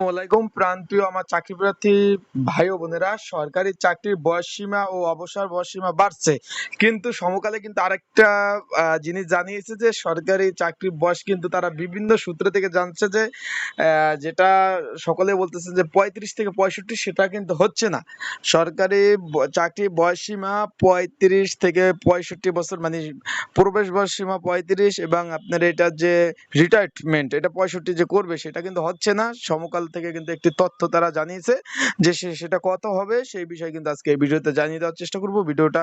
ওয়ালাইকুম প্রান্তীয় আমার চাকরি প্রার্থী ভাই ও বোনেরা, সরকারি চাকরির বয়স সীমা ও অবসর বয়স সীমা বাড়ছে। কিন্তু সমকালে কিন্তু আরেকটা জিনিস জানিয়েছে যে, সরকারি চাকরির বয়স কিন্তু তারা বিভিন্ন সূত্র থেকে জানছে যে যেটা সকলে বলতেছে যে, পঁয়ত্রিশ থেকে পঁয়ষট্টি সেটা কিন্তু হচ্ছে না। সরকারি চাকরির বয়স সীমা পঁয়ত্রিশ থেকে পঁয়ষট্টি বছর মানে প্রবেশ বয়স সীমা পঁয়ত্রিশ এবং আপনার এটা যে রিটায়ারমেন্ট এটা পঁয়ষট্টি যে করবে, সেটা কিন্তু হচ্ছে না। সমকাল থেকে কিন্তু একটি তথ্য তারা জানিয়েছে যে সেটা কত হবে, সেই বিষয়ে কিন্তু আজকে এই ভিডিওতে জানিয়ে দেওয়ার চেষ্টা করব। ভিডিওটা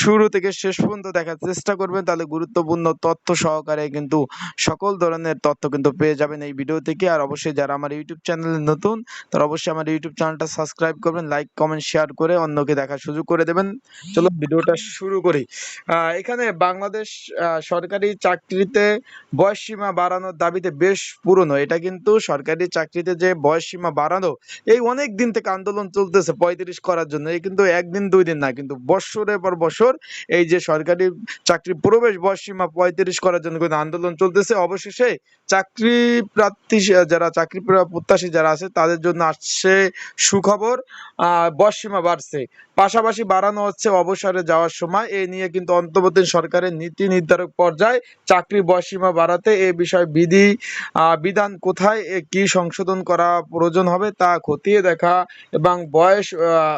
শুরু থেকে শেষ পর্যন্ত দেখার চেষ্টা করবেন, তাহলে গুরুত্বপূর্ণ তথ্য সহকারে কিন্তু সকল ধরনের তথ্য কিন্তু পেয়ে যাবেন এই ভিডিও থেকে। আর অবশ্যই যারা আমার ইউটিউব চ্যানেলে নতুন, তারা অবশ্যই আমার ইউটিউব চ্যানেলটা সাবস্ক্রাইব করবেন, লাইক, কমেন্ট, শেয়ার করে অন্যকে দেখার সুযোগ করে দেবেন। চলো ভিডিওটা শুরু করি। এখানে বাংলাদেশ সরকারি চাকরিতে বয়স সীমা বাড়ানোর দাবিতে বেশ পুরনো। এটা কিন্তু সরকারি চাকরিতে যে বয়স সীমা বাড়ানো, এই অনেক দিন থেকে আন্দোলন চলতেছে পঁয়ত্রিশ করার জন্য। এই কিন্তু একদিন, দুই দিন না, কিন্তু বৎসরের পর বছর এই যে সরকারি চাকরি প্রবেশ বয়স সীমা পঁয়ত্রিশ করার জন্য কিন্তু আন্দোলন চলতেছে। অবশেষে চাকরি প্রার্থী যারা চাকরি প্রত্যাশী যারা আছে, তাদের জন্য আসছে সুখবর বয়স সীমা বাড়ছে। পাশাপাশি বাড়ানো হচ্ছে অবসরে যাওয়ার সময়। এ নিয়ে কিন্তু অন্তর্বর্তী সরকারের নীতি নির্ধারক পর্যায়ে চাকরি বয়সীমা বাড়াতে এ বিষয়ে বিধি বিধান কোথায় কি সংশোধন করা প্রয়োজন হবে তা খতিয়ে দেখা এবং বয়স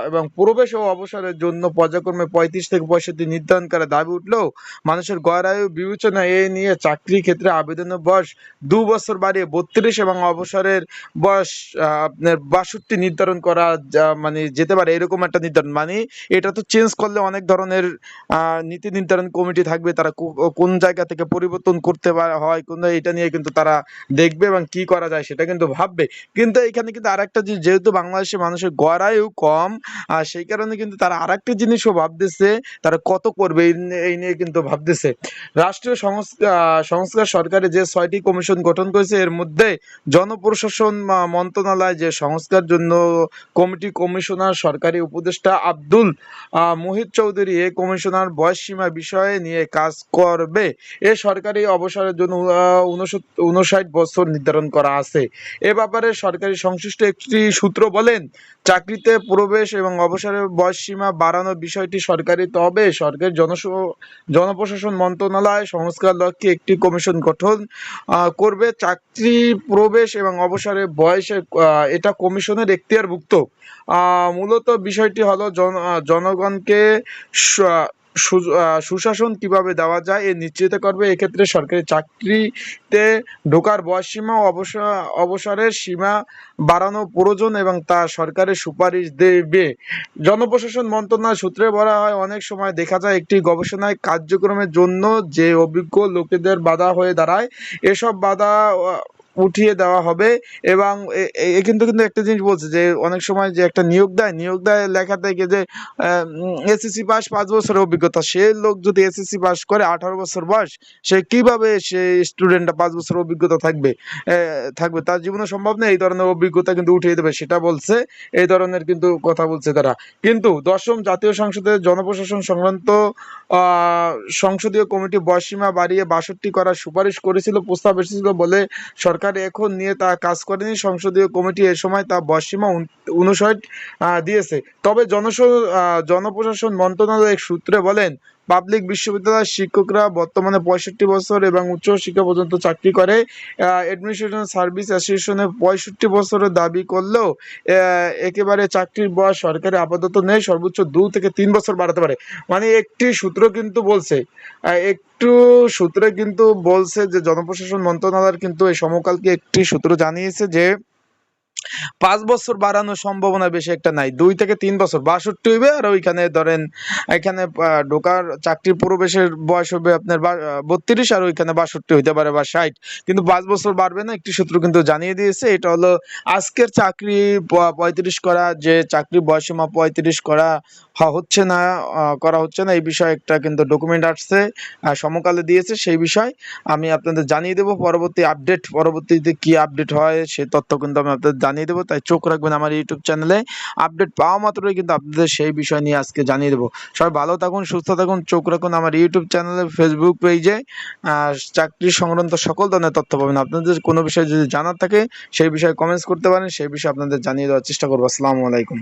এবং প্রবেশ ও অবসরের জন্য পর্যায়ক্রমে পঁয়ত্রিশ থেকে পঁয়ষট্টি নির্ধারণ করার দাবি উঠলেও মানুষের গড়ায়ু বিবেচনা এ নিয়ে চাকরি ক্ষেত্রে আবেদনের বয়স দু বছর বাড়িয়ে বত্রিশ এবং অবসরের বয়স আপনার বাষট্টি নির্ধারণ করা মানে যেতে পারে এরকম একটা নির্ধারণ। মানে এটা তো চেঞ্জ করলে অনেক ধরনের নীতি নির্ধারণ কমিটি থাকবে, তারা কোন জায়গা থেকে পরিবর্তন করতে হয় কোন, এটা নিয়ে কিন্তু তারা দেখবে এবং কি করা যায় সেটা কিন্তু ভাববে। কিন্তু এখানে কিন্তু আরেকটা জিনিস, যেহেতু বাংলাদেশের মানুষের গড়ায়ু কম, আর সেই কারণে কিন্তু তারা আরেকটা জিনিসও ভাবতেছে, তারা কত করবে এই নিয়ে- কিন্তু ভাবতেছে। রাষ্ট্রীয় সংস্কার সরকারে যে ছয়টি কমিশন গঠন করেছে, এর মধ্যে জনপ্রশাসন মন্ত্রণালয়, যে সংস্কার জন্য কমিটি কমিশনার, সরকারি উপদেষ্টা আব্দুল মোহিত চৌধুরী এ কমিশনার বয়স সীমা বিষয়ে নিয়ে কাজ করবে। এ সরকারি অবসরের জন্য উনষাট বছর নির্ধারণ করা আছে। এ ব্যাপারে সরকারি সংশ্লিষ্ট একটি সূত্র বলেন, চাকরিতে প্রবেশ এবং অবসরের বয়স সীমা বাড়ানোর বিষয়টি সরকারি, তবে সরকারি জনপ্রশাসন মন্ত্রণালয় সংস্কার লক্ষ্যে একটি কমিশন গঠন করবে। চাকরি, প্রবেশ এবং অবসরের বয়সে এটা কমিশনের এখতিয়ারভুক্ত। মূলত বিষয়টি হলো জন জনগণকে সুশাসন কীভাবে দেওয়া যায়, এ নিশ্চিত করবে। এক্ষেত্রে সরকারি চাকরিতে ঢোকার বয়স সীমা ও অবসরের সীমা বাড়ানো প্রয়োজন এবং তা সরকারের সুপারিশ দেবে। জনপ্রশাসন মন্ত্রণালয় সূত্রে বলা হয়, অনেক সময় দেখা যায় একটি গবেষণায় কার্যক্রমের জন্য যে অভিজ্ঞ লোকেদের বাধা হয়ে দাঁড়ায়, এসব বাধা উঠিয়ে দেওয়া হবে এবং এ- কিন্তু কিন্তু একটা জিনিস বলছে যে অনেক সময় যে একটা নিয়োগ দেয় নিয়োগ দেয় লেখা থেকে যে এসএসসি পাস পাঁচ বছরের অভিজ্ঞতা। সে লোক যদি এসএসসি পাস করে আঠারো বছর বয়স, সে কীভাবে সে স্টুডেন্টটা পাঁচ বছর অভিজ্ঞতা থাকবে? থাকবে? তার জীবনে সম্ভব নেই এই ধরনের অভিজ্ঞতা কিন্তু উঠিয়ে দেবে, সেটা বলছে। এই ধরনের কিন্তু কথা বলছে তারা। কিন্তু দশম জাতীয় সংসদের জনপ্রশাসন সংক্রান্ত সংসদীয় কমিটি বয়সীমা বাড়িয়ে বাষট্টি করার সুপারিশ করেছিল, প্রস্তাব এসেছিল বলে সরকার এখন নিয়ে তা কাজ করেনি, সংসদীয় কমিটি এ সময় তা বয়সীমা উনষাট দিয়েছে। তবে জনস জনপ্রশাসন মন্ত্রণালয়ের সূত্রে বলেন পাবলিক বিশ্ববিদ্যালয়ের শিক্ষকরা বর্তমানে পঁয়ষট্টি বছর এবং উচ্চ শিক্ষা পর্যন্ত চাকরি করে। অ্যাডমিনিস্ট্রেশন সার্ভিস অ্যাসোসিয়েশনে পঁয়ষট্টি বছরের দাবি করলেও একেবারে চাকরির বয়স সরকারি আপাতত নেই, সর্বোচ্চ দু থেকে তিন বছর বাড়াতে পারে। মানে একটি সূত্র কিন্তু বলছে একটু সূত্রে কিন্তু বলছে যে জনপ্রশাসন মন্ত্রণালয়ের কিন্তু এই সমকালকে একটি সূত্র জানিয়েছে যে পাঁচ বছর বাড়ানোর সম্ভাবনা বেশি একটা নাই। দুই থেকে তিন বছর, বাষট্টি হইবে, আর ওইখানে ধরেন এখানে ঢোকার চাকরির প্রবেশের বয়স হবে আপনার বত্রিশ, আর ওইখানে বাষট্টি হইতে পারে বা ষাট। কিন্তু পাঁচ বছর বাড়বে না, একটি সূত্র কিন্তু জানিয়ে দিয়েছে। এটা হলো আজকের চাকরি পঁয়ত্রিশ করা, যে চাকরি বয়সীমা পঁয়ত্রিশ করা হচ্ছে না করা হচ্ছে না, এই বিষয়ে একটা কিন্তু ডকুমেন্ট আসছে সমকালে দিয়েছে সেই বিষয়। আমি আপনাদের জানিয়ে দেবো, পরবর্তী আপডেট পরবর্তীতে কি আপডেট হয়, সে তথ্য কিন্তু আমি আপনাদের জানিয়ে জানিয়ে দেবো। তাই চোখ রাখবেন আমার ইউটিউব চ্যানেলে। আপডেট পাওয়া মাত্রই কিন্তু আপনাদের সেই বিষয় নিয়ে আজকে জানিয়ে দেবো। সবাই ভালো থাকুন, সুস্থ থাকুন, চোখ রাখুন আমার ইউটিউব চ্যানেলে ফেসবুক পেজে চাকরি সংক্রান্ত সকল ধরনের তথ্য পাবেন। আপনাদের কোনো বিষয়ে যদি জানার থাকে, সেই বিষয়ে কমেন্টস করতে পারেন। সেই বিষয়ে আপনাদের জানিয়ে দেওয়ার চেষ্টা করব। আসসালামু আলাইকুম।